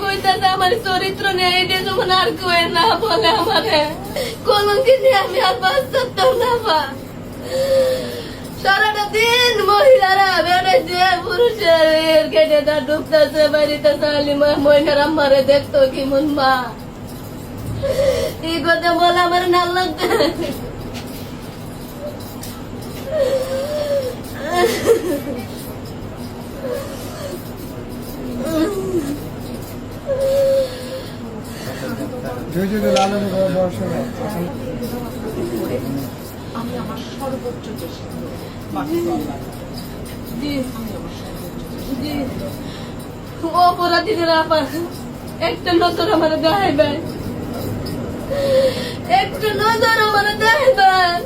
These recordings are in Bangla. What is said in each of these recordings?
কইতাছে, আমার চরিত্র নেই এটা যখন আর কেউ না বলে আমারে। কলঙ্কি নিয়ে আমি আর বাঁচতাম না পা সারাটা দিন মহিলারা বেড়েছে পুরুষের এর গেটেটা ঢুকতেছে, বাড়িতে সালিমা মহিলার আমারে দেখতো কি মন মা। এই কথা বলে আমার না লাগতে আমি আমি আমার সর্বোচ্চ চেষ্টা জি অপরাধীদের আবার একটা নজর আমার দেখাইবেন একটু নজর আমার দেখাইবেন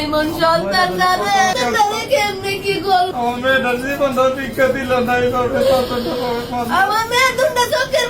এমন সন্তান যাবে তাহলে কেমনি কি করব? আমার জীবনটা দিল। আমার মেয়ে দুটা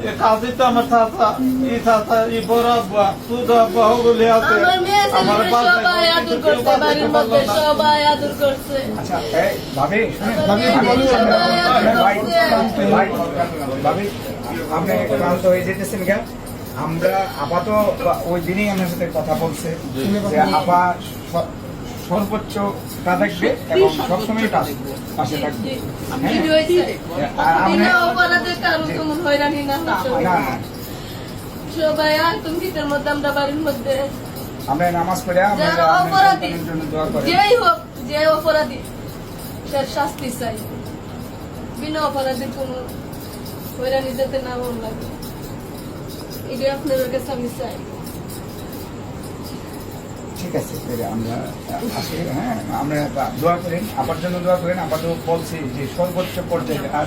এ কাজই তো আমার চাচা ই চাচা ই বড় আব্বা সুদ আব্বা আছে আমার মেয়ে আমার ছেলে বাসায় সবাই আদর করছে বাড়ির মধ্যে সবাই আদর করছে। আচ্ছা এই ভাবি ভাই ভাবি আপনি ক্লান্ত হয়ে যেতেছেন কেন? আমরা আপা তো ওই দিনই আমার সাথে কথা বলছে যে আপা সর্বোচ্চ তা দেখবে এবং সবসময় পাশে থাকবে। আর আমরা বিনা অপরাধে কারও হয়রানি না সবাই মধ্যে আমরা বাড়ির মধ্যে আমরা নামাজ পড়ে যারা অপরাধী যেই হোক যে অপরাধী তার শাস্তি চাই। বিনা অপরাধী কোনো হয়রানি যাতে না মন লাগে। এটা আপনাদের কাছে আমি চাই। ঠিক আছে আমরা আসি হ্যাঁ আমরা দোয়া করেন আপার জন্য দোয়া করেন আপাতত বলছি যে সর্বোচ্চ পর্যায়ে আর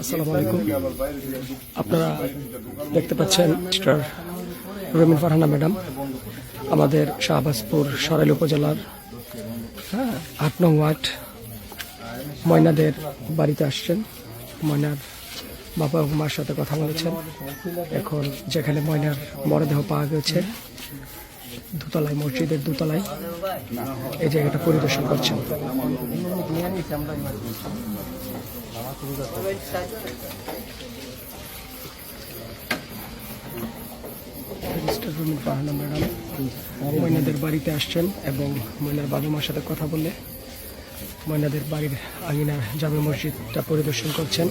আসসালামু আলাইকুম। আপনারা দেখতে পাচ্ছেন মিস্টার রমিন ফারহানা ম্যাডাম, আমাদের শাহবাজপুর সরাইল উপজেলার হ্যাঁ আট নং ওয়ার্ড, ময়নাদের বাড়িতে আসছেন। ময়নার বাবা ও মার সাথে কথা বলেছেন। এখন যেখানে ময়নার মরদেহ পাওয়া গেছে দোতলায়, মসজিদের দোতলায়। এই জায়গাটা পরিদর্শন করছেন। ময়নাদের বাড়িতে আসছেন এবং ময়নার বাবা মার সাথে কথা বলে ময়নাদের বাড়ির আঙিনার জামে মসজিদটা পরিদর্শন করছেন।